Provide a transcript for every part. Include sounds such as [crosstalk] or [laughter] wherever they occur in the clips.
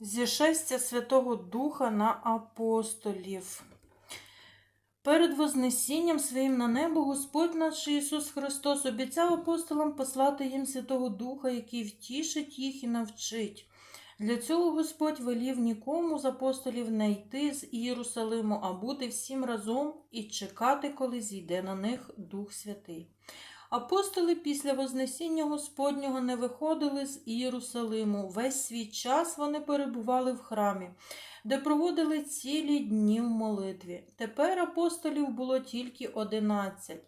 Зішестя Святого Духа на апостолів. Перед Вознесінням своїм на небо Господь наш Ісус Христос обіцяв апостолам послати їм Святого Духа, який втішить їх і навчить. Для цього Господь велів нікому з апостолів не йти з Єрусалиму, а бути всім разом і чекати, коли зійде на них Дух Святий. Апостоли після Вознесіння Господнього не виходили з Єрусалиму. Весь свій час вони перебували в храмі, де проводили цілі дні в молитві. Тепер апостолів було тільки одинадцять.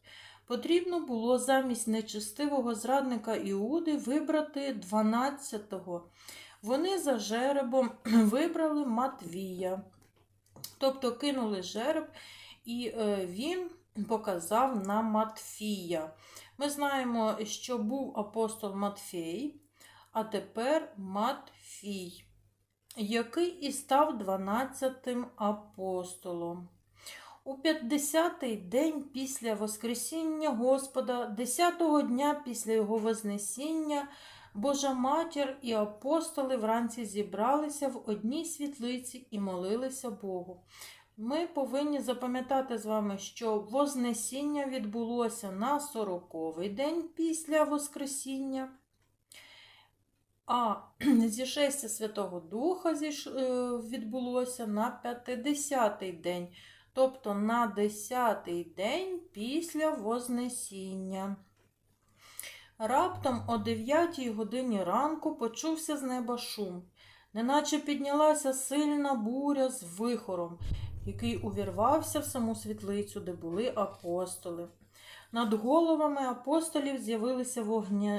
Потрібно було замість нечестивого зрадника Іуди вибрати дванадцятого. Вони за жеребом [clears throat] вибрали Матвія, тобто кинули жереб, і е, він показав на Матфія. Ми знаємо, що був апостол Матфей, а тепер Матфій, який і став 12-тим апостолом. У 50-й день після Воскресіння Господа, 10-го дня після Його Вознесіння, Божа матір і апостоли вранці зібралися в одній світлиці і молилися Богу. Ми повинні запам'ятати з вами, що Вознесіння відбулося на 40-й день після Воскресіння, а [clears throat] зішестя Святого Духа е, відбулося на 50-й день, тобто на 10-й день після Вознесіння. Раптом о 9 годині ранку почувся з неба шум, неначе піднялася сильна буря з вихором, який увірвався в саму світлицю, де були апостоли. Над головами апостолів з'явилися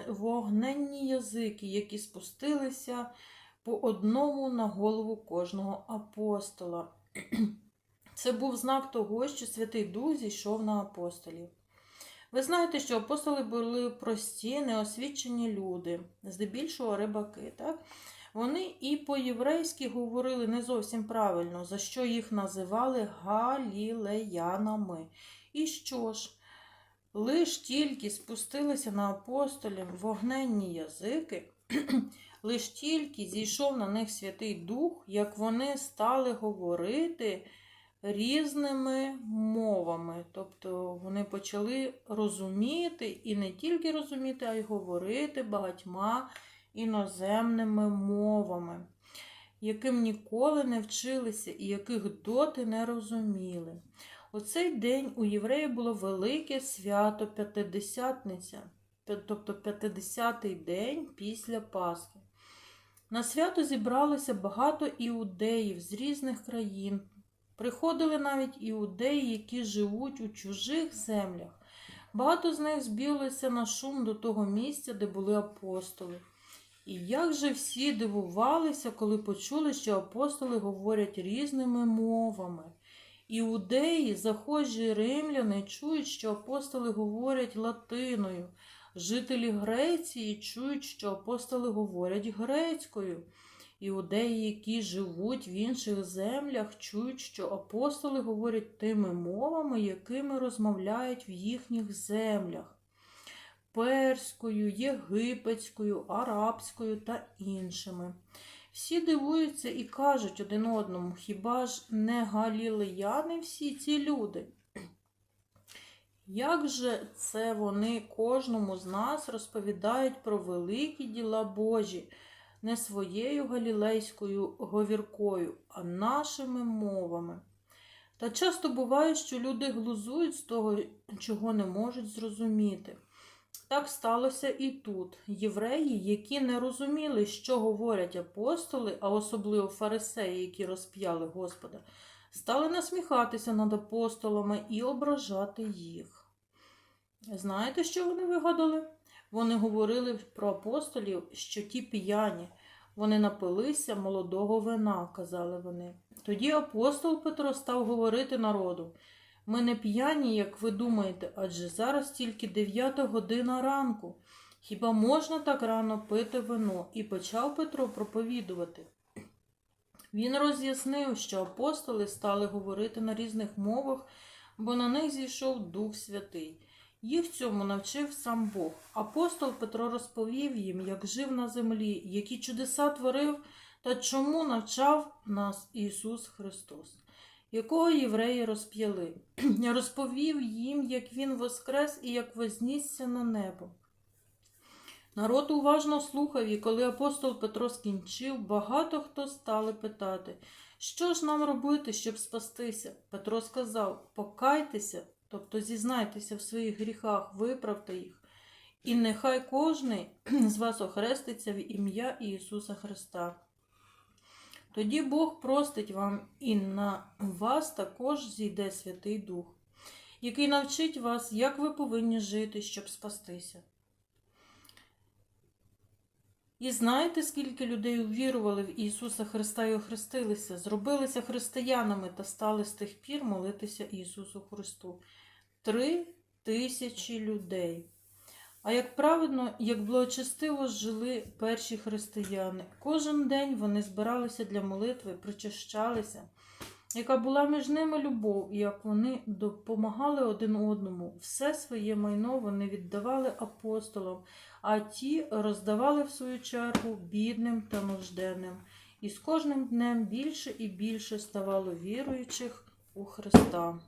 вогненні язики, які спустилися по одному на голову кожного апостола. [clears throat] Це був знак того, що Святий Дух зійшов на апостолів. Ви знаєте, що апостоли були прості, неосвічені люди, здебільшого рибаки. так? Вони і по-єврейськи говорили не зовсім правильно, за що їх називали галілеянами. І що ж? Лиш тільки спустилися на апостолів вогненні язики, [clears throat] лиш тільки зійшов на них Святий Дух, як вони стали говорити різними мовами. Тобто вони почали розуміти і не тільки розуміти, а й говорити багатьма іноземними мовами, яким ніколи не вчилися і яких доти не розуміли. У цей день у євреїв було велике свято П'ятидесятниця, тобто 50-й день після Пасхи. На свято зібралося багато іудеїв з різних країн. Приходили навіть іудеї, які живуть у чужих землях. Багато з них збілися на шум до того місця, де були апостоли. І як же всі дивувалися, коли почули, що апостоли говорять різними мовами. Іудеї, захожі римляни, чують, що апостоли говорять латиною. Жителі Греції чують, що апостоли говорять грецькою. Іудеї, які живуть в інших землях, чують, що апостоли говорять тими мовами, якими розмовляють в їхніх землях перською, єгипетською, арабською та іншими. Всі дивуються і кажуть один одному, хіба ж не галілеяни всі ці люди? Як же це вони кожному з нас розповідають про великі діла Божі, не своєю галілейською говіркою, а нашими мовами? Та часто буває, що люди глузують з того, чого не можуть зрозуміти. Так сталося і тут. Євреї, які не розуміли, що говорять апостоли, а особливо фарисеї, які розп'яли Господа, стали насміхатися над апостолами і ображати їх. Знаєте, що вони вигадали? Вони говорили про апостолів, що ті п'яні, вони напилися молодого вина, казали вони. Тоді апостол Петро став говорити народу. Ми не п'яні, як ви думаєте, адже зараз тільки дев'ята година ранку. Хіба можна так рано пити вино? І почав Петро проповідувати. Він роз'яснив, що апостоли стали говорити на різних мовах, бо на них зійшов Дух Святий. Їх цьому навчив сам Бог. Апостол Петро розповів їм, як жив на землі, які чудеса творив та чому навчав нас Ісус Христос, якого євреї розп'яли. [clears throat] Розповів їм, як Він воскрес і як вознісся на небо. Народ уважно слухав, і коли апостол Петро скінчив, багато хто стали питати, що ж нам робити, щоб спастися? Петро сказав: покайтеся, тобто зізнайтеся в своїх гріхах, виправте їх, і нехай кожний [clears throat] з вас охреститься в ім'я Ісуса Христа. Тоді Бог простить вам, і на вас також зійде Святий Дух, який навчить вас, як ви повинні жити, щоб спастися. І знаєте, скільки людей увірували в Ісуса Христа і охрестилися, зробилися християнами та стали з тих пір молитися Ісусу Христу. Три тисячі людей. А як праведно, як благочестиво жили перші християни. Кожен день вони збиралися для молитви, причащалися, яка була між ними любов, і як вони допомагали один одному. Все своє майно вони віддавали апостолам, а ті роздавали в свою чергу бідним та нужденним. І з кожним днем більше і більше ставало віруючих у Христа.